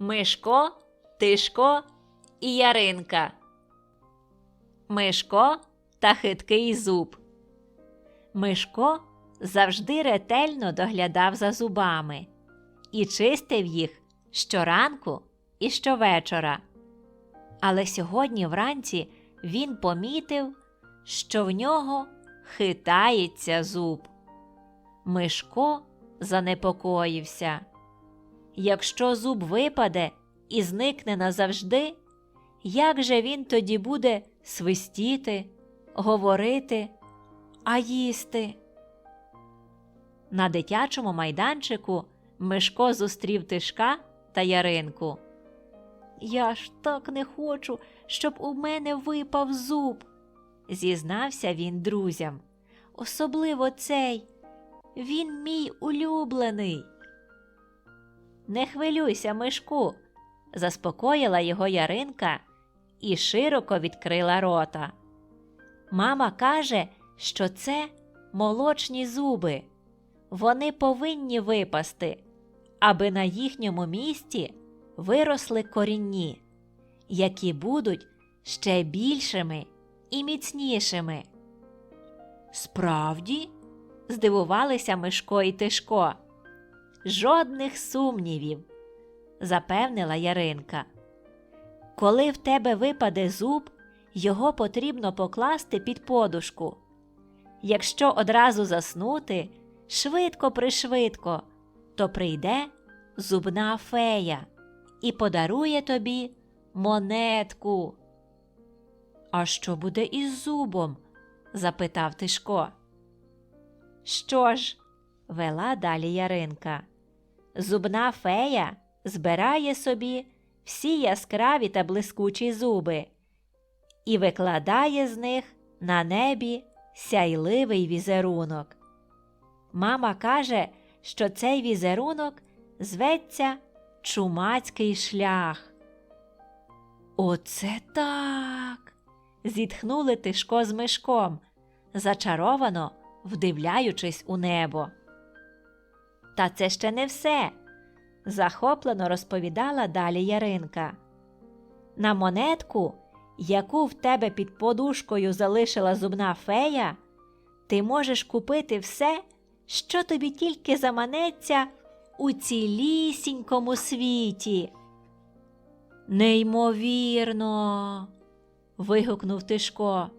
Мишко, Тишко і Яринка. Мишко та хиткий зуб. Мишко завжди ретельно доглядав за зубами і чистив їх щоранку і щовечора. Але сьогодні вранці він помітив, що в нього хитається зуб. Мишко занепокоївся. Якщо зуб випаде і зникне назавжди, як же він тоді буде свистіти, говорити, а їсти? На дитячому майданчику Мишко зустрів Тишка та Яринку. Я ж так не хочу, щоб у мене випав зуб, зізнався він друзям. Особливо цей. Він мій улюблений. Не хвилюйся, Мишку, заспокоїла його Яринка і широко відкрила рота. Мама каже, що це молочні зуби. Вони повинні випасти, аби на їхньому місці виросли корінні, які будуть ще більшими і міцнішими. Справді? здивувалися Мишко і Тишко. Жодних сумнівів, запевнила Яринка. Коли в тебе випаде зуб, його потрібно покласти під подушку. Якщо одразу заснути, швидко пришвидко, то прийде зубна фея і подарує тобі монетку. А що буде із зубом? запитав Тишко. Що ж, вела далі Яринка. Зубна фея збирає собі всі яскраві та блискучі зуби і викладає з них на небі сяйливий візерунок. Мама каже, що цей візерунок зветься чумацький шлях. Оце так. зітхнули Тишко з мишком, зачаровано вдивляючись у небо. Та це ще не все, захоплено розповідала далі Яринка. На монетку, яку в тебе під подушкою залишила зубна фея, ти можеш купити все, що тобі тільки заманеться у цілісінькому світі. Неймовірно. вигукнув Тишко.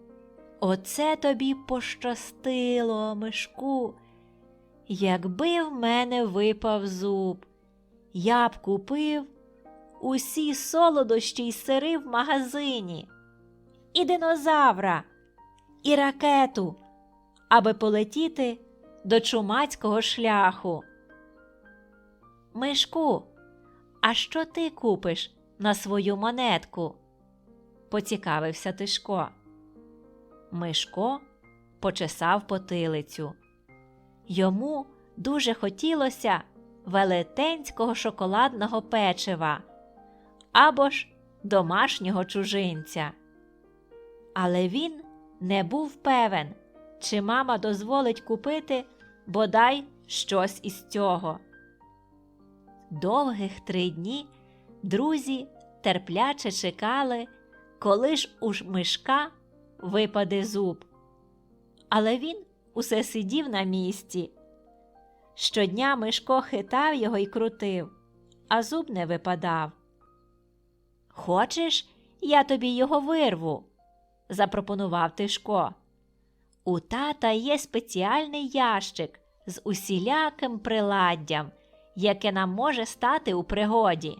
Оце тобі пощастило, Мишку. Якби в мене випав зуб, я б купив усі солодощі й сири в магазині, і динозавра, і ракету, аби полетіти до чумацького шляху. Мишку, а що ти купиш на свою монетку? поцікавився Тишко. Мишко почесав потилицю. Йому дуже хотілося велетенського шоколадного печива або ж домашнього чужинця. Але він не був певен, чи мама дозволить купити бодай щось із цього. Довгих три дні друзі терпляче чекали, коли ж у мишка випаде зуб. Але він усе сидів на місці. Щодня Мишко хитав його і крутив, а зуб не випадав. Хочеш, я тобі його вирву? запропонував Тишко. У тата є спеціальний ящик з усіляким приладдям, яке нам може стати у пригоді.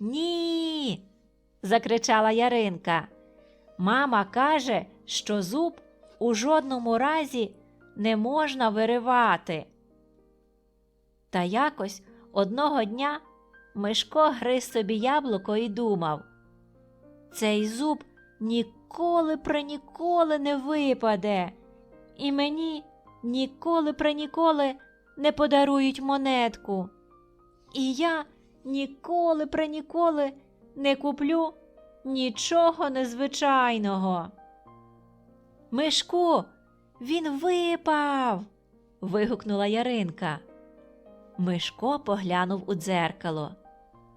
Ні. закричала Яринка. Мама каже, що зуб у жодному разі не можна виривати. Та якось одного дня Мишко гриз собі яблуко і думав цей зуб ніколи про ніколи не випаде, і мені ніколи про ніколи не подарують монетку. І я ніколи про ніколи не куплю нічого незвичайного. Мишку, він випав. вигукнула Яринка. Мишко поглянув у дзеркало.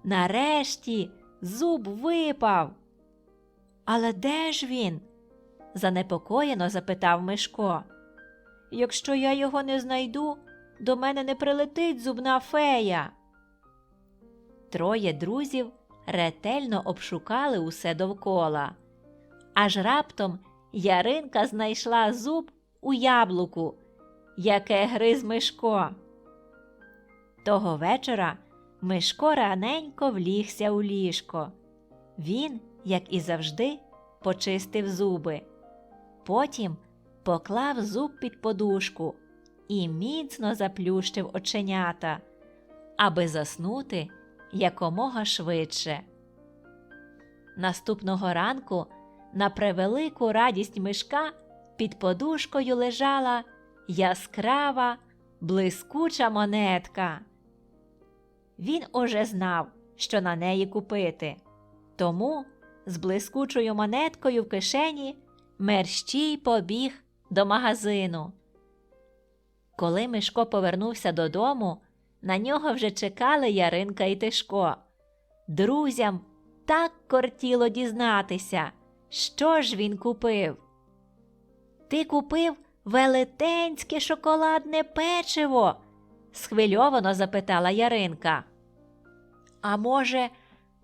Нарешті зуб випав. Але де ж він? занепокоєно запитав Мишко. Якщо я його не знайду, до мене не прилетить зубна фея. Троє друзів ретельно обшукали усе довкола. Аж раптом Яринка знайшла зуб у яблуку, яке гриз Мишко. Того вечора Мишко раненько влігся у ліжко. Він, як і завжди, почистив зуби. Потім поклав зуб під подушку і міцно заплющив оченята, аби заснути якомога швидше. Наступного ранку, на превелику радість мишка, під подушкою лежала яскрава, блискуча монетка. Він уже знав, що на неї купити, тому з блискучою монеткою в кишені мерщій побіг до магазину. Коли Мишко повернувся додому, на нього вже чекали Яринка і Тишко. Друзям так кортіло дізнатися, що ж він купив. Ти купив велетенське шоколадне печиво? схвильовано запитала Яринка. А може,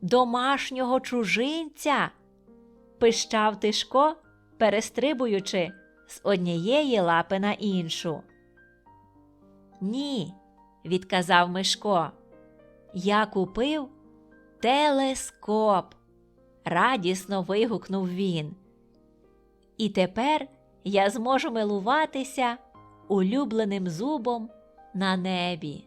домашнього чужинця? пищав Тишко, перестрибуючи з однієї лапи на іншу. Ні, відказав Мишко. Я купив телескоп, радісно вигукнув він. І тепер я зможу милуватися улюбленим зубом на небі.